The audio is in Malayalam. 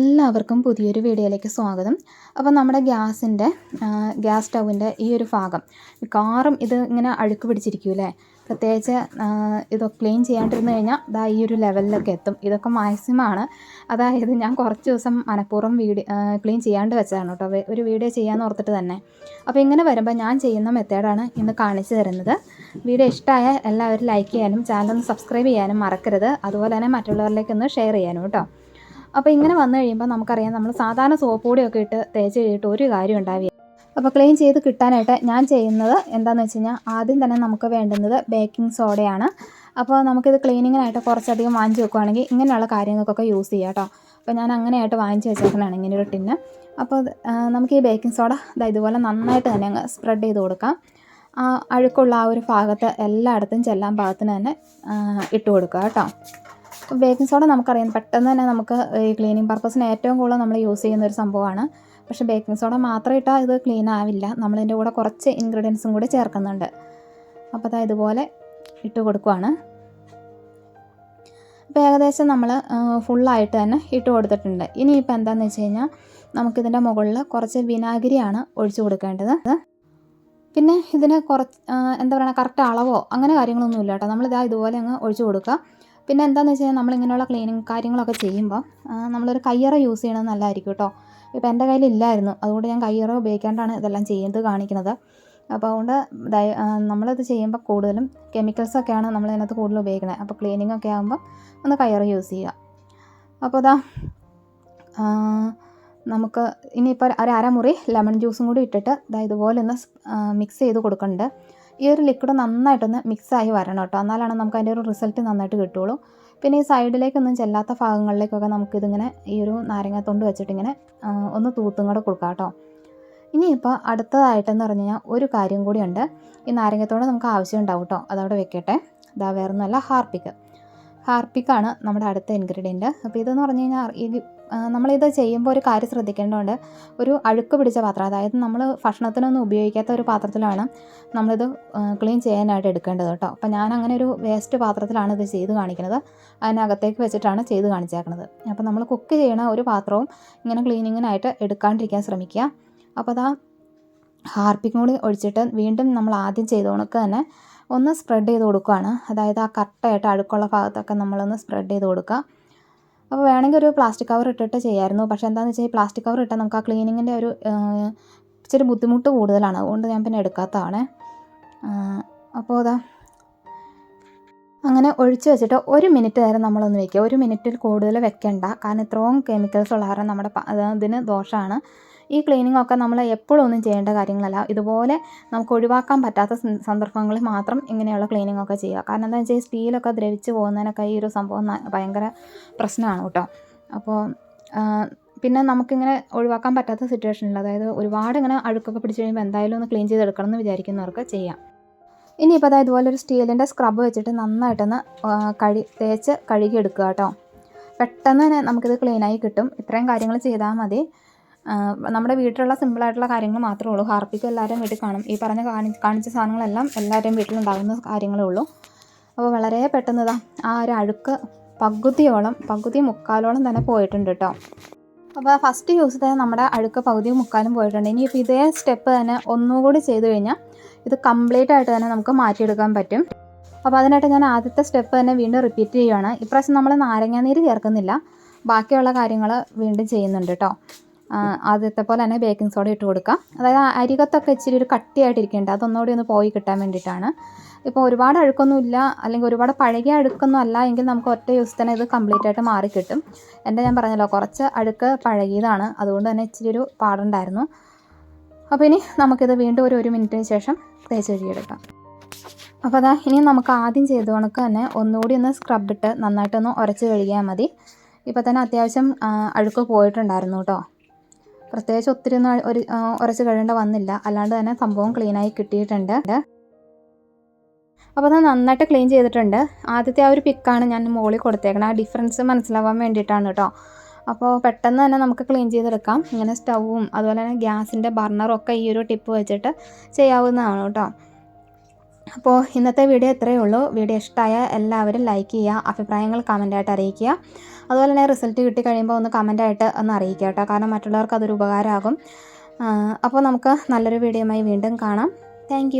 എല്ലാവർക്കും പുതിയൊരു വീഡിയോയിലേക്ക് സ്വാഗതം. അപ്പോൾ നമ്മുടെ ഗ്യാസിന്റെ ഗ്യാസ് സ്റ്റൗവിന്റെ ഈ ഒരു ഭാഗം മിക്കവാറും ഇത് ഇങ്ങനെ അഴുക്ക് പിടിച്ചിരിക്കൂലേ പ്രത്യേകിച്ച് ഇതൊക്കെ ക്ലീൻ ചെയ്യാണ്ടിരുന്നു കഴിഞ്ഞാൽ ദാ ഈ ഒരു ലെവലിലൊക്കെ എത്തും. ഇതൊക്കെ മാക്സിമമാണ് അതായത് ഞാൻ കുറച്ച് ദിവസം മനഃപൂർവം വീഡിയോ ക്ലീൻ ചെയ്യാണ്ട് വെച്ചതാണ് കേട്ടോ. ഒരു വീഡിയോ ചെയ്യാമെന്ന് ഓർത്തിട്ട് തന്നെ. അപ്പോൾ ഇങ്ങനെ വരുമ്പോൾ ഞാൻ ചെയ്യുന്ന മെത്തേഡാണ് ഇന്ന് കാണിച്ചു തരുന്നത്. വീഡിയോ ഇഷ്ടമായ എല്ലാവരും ലൈക്ക് ചെയ്യാനും ചാനൽ ഒന്ന് സബ്സ്ക്രൈബ് ചെയ്യാനും മറക്കരുത്. അതുപോലെ തന്നെ മറ്റുള്ളവരിലേക്കൊന്ന് ഷെയർ ചെയ്യാനും കേട്ടോ. അപ്പോൾ ഇങ്ങനെ വന്നു കഴിയുമ്പോൾ നമുക്കറിയാം നമ്മൾ സാധാരണ സോപ്പ് പൊടിയൊക്കെ ഇട്ട് തേച്ച് കഴിഞ്ഞിട്ട് ഒരു കാര്യം ഉണ്ടാവില്ല. അപ്പോൾ ക്ലീൻ ചെയ്ത് കിട്ടാനായിട്ട് ഞാൻ ചെയ്യുന്നത് എന്താണെന്ന് വെച്ച് കഴിഞ്ഞാൽ ആദ്യം തന്നെ നമുക്ക് വേണ്ടുന്നത് ബേക്കിംഗ് സോഡയാണ് അപ്പോൾ നമുക്കിത് ക്ലീനിങ്ങിനായിട്ട് കുറച്ചധികം വാങ്ങിച്ച് വെക്കുവാണെങ്കിൽ ഇങ്ങനെയുള്ള കാര്യങ്ങൾക്കൊക്കെ യൂസ് ചെയ്യാം കേട്ടോ അപ്പോൾ ഞാൻ അങ്ങനെയായിട്ട് വാങ്ങിച്ച് വെച്ചേക്കണതാണ് ഇങ്ങനെ ഒരു ടിന്ന് അപ്പോൾ നമുക്ക് ഈ ബേക്കിംഗ് സോഡ ഇതാ ഇതുപോലെ നന്നായിട്ട് തന്നെ അങ്ങ് സ്പ്രെഡ് ചെയ്ത് കൊടുക്കാം. അഴുക്കുള്ള ആ ഒരു ഭാഗത്ത് എല്ലായിടത്തും ചെല്ലാൻ ഭാഗത്തിന് തന്നെ ഇട്ട് കൊടുക്കുക കേട്ടോ ബേക്കിംഗ് സോഡ നമുക്കറിയാം പെട്ടെന്ന് തന്നെ നമുക്ക് ഈ ക്ലീനിങ് പർപ്പസിന് ഏറ്റവും കൂടുതൽ നമ്മൾ യൂസ് ചെയ്യുന്ന ഒരു സംഭവമാണ്. പക്ഷേ ബേക്കിംഗ് സോഡ മാത്രം ഇട്ടാൽ ഇത് ക്ലീൻ ആവില്ല. നമ്മളിതിന്റെ കൂടെ കുറച്ച് ഇൻഗ്രീഡിയൻസും കൂടി ചേർക്കുന്നുണ്ട്. അപ്പോൾ അതാ ഇതുപോലെ ഇട്ട് കൊടുക്കുവാണ്. അപ്പോൾ ഏകദേശം നമ്മൾ ഫുള്ളായിട്ട് തന്നെ ഇട്ട് കൊടുത്തിട്ടുണ്ട്. ഇനിയിപ്പോൾ എന്താണെന്ന് വെച്ച് കഴിഞ്ഞാൽ നമുക്കിതിന്റെ മുകളിൽ കുറച്ച് വിനാഗിരിയാണ് ഒഴിച്ചു കൊടുക്കേണ്ടത്. പിന്നെ ഇതിന് കുറച്ച് എന്താ പറയുക കറക്റ്റ് അളവോ അങ്ങനെ കാര്യങ്ങളൊന്നുമില്ല കേട്ടോ. നമ്മളിതാ ഇതുപോലെ അങ്ങ് ഒഴിച്ചു കൊടുക്കുക. പിന്നെ എന്താണെന്ന് വെച്ച് കഴിഞ്ഞാൽ നമ്മളിങ്ങനെയുള്ള ക്ലീനിങ് കാര്യങ്ങളൊക്കെ ചെയ്യുമ്പോൾ നമ്മളൊരു കയ്യറ യൂസ് ചെയ്യണത് നല്ലതായിരിക്കും കേട്ടോ. ഇപ്പോൾ എന്റെ കയ്യിലില്ലായിരുന്നു. അതുകൊണ്ട് ഞാൻ കയ്യറ ഉപയോഗിക്കാണ്ടാണ് ഇതെല്ലാം ചെയ്യുന്നത് കാണിക്കുന്നത്. അപ്പോൾ അതുകൊണ്ട് നമ്മളിത് ചെയ്യുമ്പോൾ കൂടുതലും കെമിക്കൽസൊക്കെയാണ് നമ്മൾ ഇതിനകത്ത് കൂടുതൽ ഉപയോഗിക്കുന്നത് അപ്പോൾ ക്ലീനിങ് ഒക്കെ ആകുമ്പോൾ ഒന്ന് കയ്യറ് യൂസ് ചെയ്യുക. അപ്പോൾ അതാ നമുക്ക് ഇനിയിപ്പോൾ ഒരു അരമുറി ലെമൺ ജ്യൂസും കൂടി ഇട്ടിട്ട് ദാ ഇതുപോലെ ഒന്ന് മിക്സ് ചെയ്ത് കൊടുക്കുന്നുണ്ട്. ഈ ഒരു ലിക്വിഡ് നന്നായിട്ടൊന്ന് മിക്സായി വരണം കേട്ടോ. എന്നാലാണ് നമുക്ക് അതിന്റെ ഒരു റിസൾട്ട് നന്നായിട്ട് കിട്ടുള്ളൂ. പിന്നെ ഈ സൈഡിലേക്കൊന്നും ചെല്ലാത്ത ഭാഗങ്ങളിലേക്കൊക്കെ നമുക്കിതിങ്ങനെ ഈ ഒരു നാരങ്ങാത്തൊണ്ട് വെച്ചിട്ടിങ്ങനെ ഒന്ന് തൂത്തും കൂടെ കൊടുക്കാം കേട്ടോ. ഇനിയിപ്പോൾ അടുത്തതായിട്ടെന്ന് പറഞ്ഞു കഴിഞ്ഞാൽ ഒരു കാര്യം കൂടിയുണ്ട് ഈ നാരങ്ങത്തോട് നമുക്ക് ആവശ്യം ഉണ്ടാവും കേട്ടോ. അതവിടെ വെക്കട്ടെ. ഇതാ വേറൊന്നുമല്ല ഹാർപ്പിക്ക്. ഹാർപ്പിക്കാണ് നമ്മുടെ അടുത്ത ഇൻഗ്രീഡിയന്റ് അപ്പോൾ ഇതെന്ന് പറഞ്ഞു കഴിഞ്ഞാൽ ഈ നമ്മളിത് ചെയ്യുമ്പോൾ ഒരു കാര്യം ശ്രദ്ധിക്കേണ്ടതുണ്ട്. ഒരു അഴുക്ക് പിടിച്ച പാത്രം അതായത് നമ്മൾ ഭക്ഷണത്തിനൊന്നും ഉപയോഗിക്കാത്ത ഒരു പാത്രത്തിലാണ് നമ്മളിത് ക്ലീൻ ചെയ്യാനായിട്ട് എടുക്കേണ്ടത് കേട്ടോ. അപ്പോൾ ഞാൻ അങ്ങനെ ഒരു വേസ്റ്റ് പാത്രത്തിലാണ് ഇത് ചെയ്ത് കാണിക്കുന്നത്. അതിനകത്തേക്ക് വെച്ചിട്ടാണ് ചെയ്ത് കാണിച്ചേക്കുന്നത് അപ്പോൾ നമ്മൾ കുക്ക് ചെയ്യണ ഒരു പാത്രവും ഇങ്ങനെ ക്ലീനിങ്ങിനായിട്ട് എടുക്കാണ്ടിരിക്കാൻ ശ്രമിക്കുക. അപ്പോൾ അതാ ഹാർപ്പിക്കും കൂടി ഒഴിച്ചിട്ട് വീണ്ടും നമ്മൾ ആദ്യം ചെയ്ത കണക്ക് തന്നെ ഒന്ന് സ്പ്രെഡ് ചെയ്ത് കൊടുക്കുകയാണ് അതായത് ആ കറക്റ്റായിട്ട് അടുക്കുള്ള ഭാഗത്തൊക്കെ നമ്മളൊന്ന് സ്പ്രെഡ് ചെയ്ത് കൊടുക്കുക. അപ്പോൾ വേണമെങ്കിൽ ഒരു പ്ലാസ്റ്റിക് കവർ ഇട്ടിട്ട് ചെയ്യായിരുന്നു. പക്ഷേ എന്താണെന്ന് വെച്ചാൽ ഈ പ്ലാസ്റ്റിക് കവർ ഇട്ടാൽ നമുക്ക് ആ ക്ലീനിങ്ങിന്റെ ഒരു ഇച്ചിരി ബുദ്ധിമുട്ട് കൂടുതലാണ്. അതുകൊണ്ട് ഞാൻ പിന്നെ എടുക്കാത്തതാണ്. അപ്പോൾ അതാ അങ്ങനെ ഒഴിച്ചു വെച്ചിട്ട് ഒരു മിനിറ്റ് നേരം നമ്മളൊന്ന് വെക്കുക. ഒരു മിനിറ്റിൽ കൂടുതൽ വെക്കണ്ട. കാരണം ഇത്രയും കെമിക്കൽസ് ഉള്ള കാരണം നമ്മുടെ അതിന് ദോഷമാണ് ഈ ക്ലീനിങ് ഒക്കെ നമ്മൾ എപ്പോഴും ഒന്നും ചെയ്യേണ്ട കാര്യങ്ങളല്ല. ഇതുപോലെ നമുക്ക് ഒഴിവാക്കാൻ പറ്റാത്ത സന്ദ- സന്ദർഭങ്ങളിൽ മാത്രം ഇങ്ങനെയുള്ള ക്ലീനിങ് ഒക്കെ ചെയ്യുക. കാരണം എന്താ വെച്ചാൽ സ്റ്റീലൊക്കെ ദ്രവിച്ച് പോകുന്നതിനൊക്കെ ഈ ഒരു സംഭവം ഭയങ്കര പ്രശ്നമാണ് കേട്ടോ. അപ്പോൾ പിന്നെ നമുക്കിങ്ങനെ ഒഴിവാക്കാൻ പറ്റാത്ത സിറ്റുവേഷനിൽ അതായത് ഒരുപാട് ഇങ്ങനെ അഴുക്കൊക്കെ പിടിച്ച് കഴിയുമ്പോൾ എന്തായാലും ഒന്ന് ക്ലീൻ ചെയ്തെടുക്കണം എന്ന് വിചാരിക്കുന്നവർക്ക് ചെയ്യാം. ഇനിയിപ്പോൾ അതായത് ഇതുപോലെ ഒരു സ്റ്റീലിന്റെ സ്ക്രബ് വെച്ചിട്ട് നന്നായിട്ടൊന്ന് കഴി തേച്ച് കഴുകിയെടുക്കുക കേട്ടോ. പെട്ടെന്ന് തന്നെ നമുക്കിത് ക്ലീനായി കിട്ടും. ഇത്രയും കാര്യങ്ങൾ ചെയ്താൽ മതി. നമ്മുടെ വീട്ടിലുള്ള സിമ്പിളായിട്ടുള്ള കാര്യങ്ങൾ മാത്രമേ ഉള്ളൂ. ഹാർപ്പിക്ക് എല്ലാവരും വീട്ടിൽ കാണും. ഈ പറഞ്ഞ കാണി കാണിച്ച സാധനങ്ങളെല്ലാം എല്ലാവരുടെയും വീട്ടിലുണ്ടാകുന്ന കാര്യങ്ങളേ ഉള്ളൂ. അപ്പോൾ വളരെ പെട്ടെന്ന് ആ ഒരു അഴുക്ക് പകുതിയോളം പകുതി മുക്കാലോളം തന്നെ പോയിട്ടുണ്ട് കേട്ടോ. അപ്പോൾ ഫസ്റ്റ് യൂസ് തന്നെ നമ്മുടെ അഴുക്ക് പകുതി മുക്കാലും പോയിട്ടുണ്ട്. ഇനി ഇനിയിപ്പോൾ ഇതേ സ്റ്റെപ്പ് തന്നെ ഒന്നുകൂടി ചെയ്തു കഴിഞ്ഞാൽ ഇത് കംപ്ലീറ്റ് ആയിട്ട് തന്നെ നമുക്ക് മാറ്റിയെടുക്കാൻ പറ്റും. അപ്പോൾ അതിനായിട്ട് ഞാൻ ആദ്യത്തെ സ്റ്റെപ്പ് തന്നെ വീണ്ടും റിപ്പീറ്റ് ചെയ്യുകയാണ് ഇപ്രാവശ്യം നമ്മൾ നാരങ്ങാനീര് ചേർക്കുന്നില്ല. ബാക്കിയുള്ള കാര്യങ്ങൾ വീണ്ടും ചെയ്യുന്നുണ്ട് കേട്ടോ ആദ്യത്തെ പോലെ തന്നെ ബേക്കിംഗ് സോഡ ഇട്ട് കൊടുക്കുക അതായത് അരികത്തൊക്കെ ഇച്ചിരി ഒരു കട്ടിയായിട്ടിരിക്കേണ്ടത് അതൊന്നുകൂടി ഒന്ന് പോയി കിട്ടാൻ വേണ്ടിയിട്ടാണ്. ഇപ്പോൾ ഒരുപാട് അഴുക്കൊന്നും ഇല്ല അല്ലെങ്കിൽ ഒരുപാട് പഴകിയ അഴുക്കൊന്നും അല്ല എങ്കിൽ നമുക്ക് ഒറ്റ യൂസ് തന്നെ ഇത് കംപ്ലീറ്റ് ആയിട്ട് മാറി കിട്ടും. എന്റെ ഞാൻ പറഞ്ഞല്ലോ കുറച്ച് അഴുക്ക് പഴകിയതാണ്. അതുകൊണ്ട് തന്നെ ഇച്ചിരി ഒരു പാടുണ്ടായിരുന്നു. അപ്പോൾ ഇനി നമുക്കിത് വീണ്ടും ഒരു ഒരു മിനിറ്റിന് ശേഷം തേച്ച് കഴുകിയെടുക്കാം. അപ്പോൾ അതാ ഇനി നമുക്ക് ആദ്യം ചെയ്ത കണക്ക് തന്നെ ഒന്നുകൂടി ഒന്ന് സ്ക്രബ് ഇട്ട് നന്നായിട്ടൊന്ന് ഉരച്ച് കഴുകിയാൽ മതി. ഇപ്പോൾ തന്നെ അത്യാവശ്യം അഴുക്ക് പോയിട്ടുണ്ടായിരുന്നു കേട്ടോ. പ്രത്യേകിച്ച് ഒത്തിരി ഒന്നും ഒരു ഉരച്ച് കഴിയേണ്ട വന്നില്ല. അല്ലാണ്ട് തന്നെ സംഭവം ക്ലീനായി കിട്ടിയിട്ടുണ്ട്. അപ്പോൾ അത് നന്നായിട്ട് ക്ലീൻ ചെയ്തിട്ടുണ്ട്. ആദ്യത്തെ ആ ഒരു പിക്കാണ് ഞാൻ മുകളിൽ കൊടുത്തേക്കണം. ആ ഡിഫറൻസ് മനസ്സിലാവാൻ വേണ്ടിയിട്ടാണ് കേട്ടോ അപ്പോൾ പെട്ടെന്ന് തന്നെ നമുക്ക് ക്ലീൻ ചെയ്തെടുക്കാം. ഇങ്ങനെ സ്റ്റൗവും അതുപോലെ തന്നെ ഗ്യാസിന്റെ ബർണറും ഒക്കെ ഈ ഒരു ടിപ്പ് വെച്ചിട്ട് ചെയ്യാവുന്നതാണ് കേട്ടോ അപ്പോൾ ഇന്നത്തെ വീഡിയോ ഇത്രയേ ഉള്ളൂ. വീഡിയോ ഇഷ്ടമായ എല്ലാവരും ലൈക്ക് ചെയ്യുക അഭിപ്രായങ്ങൾ കമന്റായിട്ട് അറിയിക്കുക. അതുപോലെ തന്നെ റിസൾട്ട് കിട്ടി കഴിയുമ്പോൾ ഒന്ന് കമന്റായിട്ട് ഒന്ന് അറിയിക്കുക കേട്ടോ കാരണം മറ്റുള്ളവർക്ക് അതൊരു ഉപകാരമാകും. അപ്പോൾ നമുക്ക് നല്ലൊരു വീഡിയോയുമായി വീണ്ടും കാണാം. താങ്ക്